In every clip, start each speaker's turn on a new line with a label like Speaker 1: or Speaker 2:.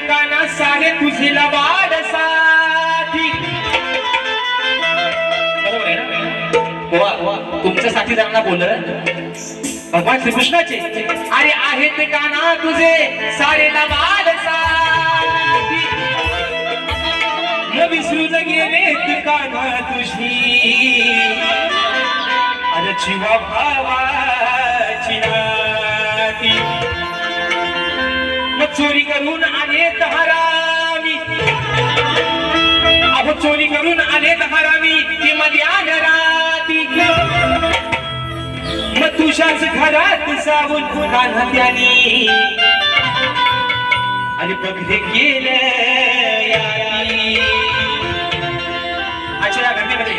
Speaker 1: ठिकाणा सारे तुझीला वाढ साथी तुमच्या साथीदारांना बोल भगवान श्रीकृष्णाचे. अरे आहे ते काना तुझे सारेला वाढ साथी न विसरू जगे काना तुझी. अरे शिवा भावाची नाती. चोरी करून आले हरामी. अहो चोरी करून आले हरामी. ते मध्यान घराती मग तुझ्याच घरात जाऊन कान्हात्यानी आणि बघले गेले आजच्या या गर्दीमध्ये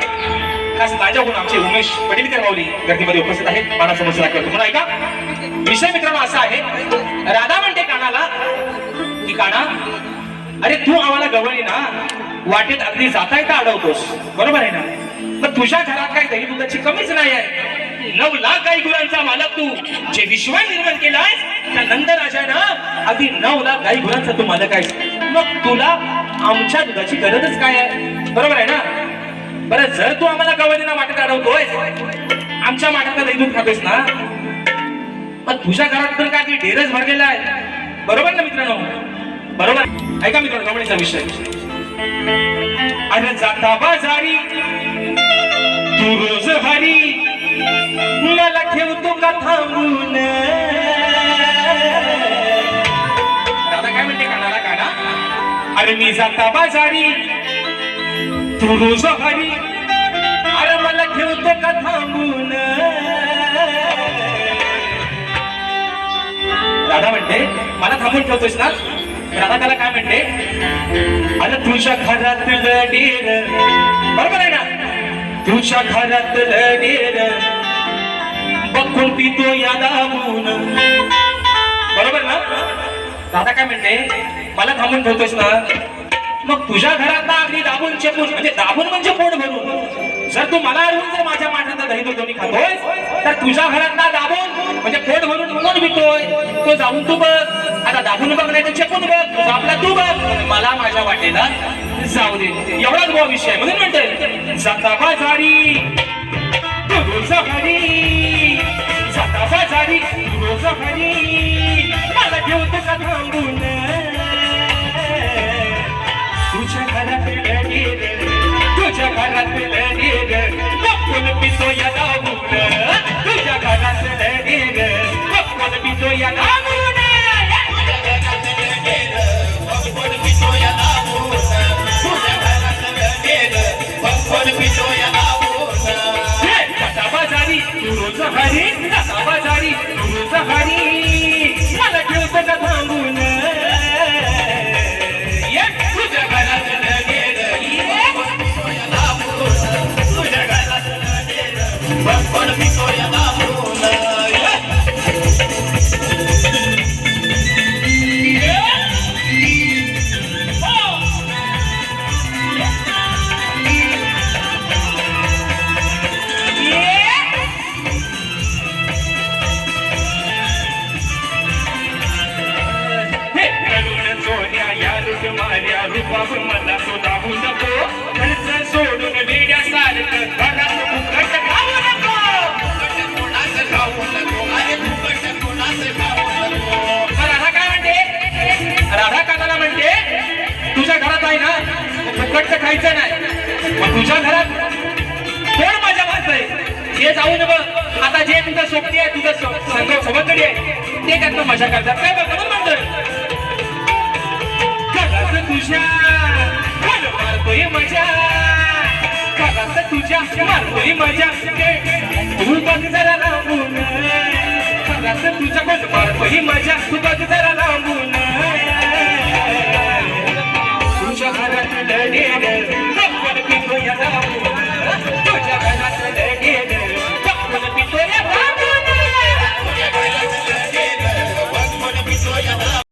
Speaker 1: खास माझ्याकडून आमचे उमेश पटेलकर माऊली गर्दीमध्ये उपस्थित आहेत. मला समस्या दाखवतो म्हणून ऐका विषय मित्रांनो असा आहे राधा म्हणते कानाला की काना अरे तू आम्हाला गवळी ना वाटेत अगदी जाताय का अडवतोस? बरोबर आहे ना? पण तुझ्या घरात काही दही दुधाची कमीच नाही आहे. नऊ लाख गाई गुरांचा मालक तू. जे विश्व निर्माण केलाय त्या नंदराजानं अगदी नऊ लाख गाई गुरांचा तू मालक आहेस. मग तुला आमच्या दुधाची गरजच काय आहे? बरोबर आहे ना? बरं जर तू आम्हाला गवळीना वाटत अडवतोय आमच्या माठातलं दही दूध खातोस ना पण तुझ्या घरात तर काय ढेरच भरलेला आहे. बरोबर ना मित्रांनो? बरोबर. ऐका मित्रांनो रमणीचा विषय. अरे जाता बाजारी तू रोज भारी. मला ठेवतो का थांबून दादा काय म्हणते कानाला काना अरे मी जाता बाजारी तू रोज भारी. अरे मला ठेवतो का थांबून दादा म्हणते मला थांबून ठेवतोस ना? दादा त्याला काय म्हणते अरे तुझ्या घरातलं डेर बरोबर आहे ना? तुझ्या घरातलं डेर बघून पितो या दाबून बरोबर ना? दादा काय म्हणते मला थांबून ठेवतोस ना? मग तुझ्या घरात ना अगदी दाबून चेपून म्हणजे दाबून म्हणजे पोट भरून? जर तू मला अडवून जर माझ्या माठात दही दोन्ही खातोय तर तुझ्या घरात ना दाबून म्हणजे पोट भरून म्हणून विकतो तो जाऊन तू बघ. आता दाबून बघ नाही तर चेपून बघ? तुझा आपला तू बघ. मला माझ्या वाटेला जाऊ दे. एवढाच भाव विषय आहे. म्हणून म्हणतोय जाता बाजारी रोज हरी जाता बाजारी रोज हरी मला ठेवतो का थांबून तुझ्या घरात लढीर तुझ्या घरात रोज हरी फुकटचं खायचं नाही. मग तुझ्या घरात कोण माझ्या आहे? हे जाऊन बघ आता जे तुझं सोबती आहे तुझं सो- संग आहे ते त्यातनं मजा करतात? काय बघ म्हणून म्हणतोय? तुझ्या मारतोय मजा. घरात तुझ्या मारतोय मजा. तू बघ जरा लांबून. घरात तुझ्या कोण मारतोय मजा. तू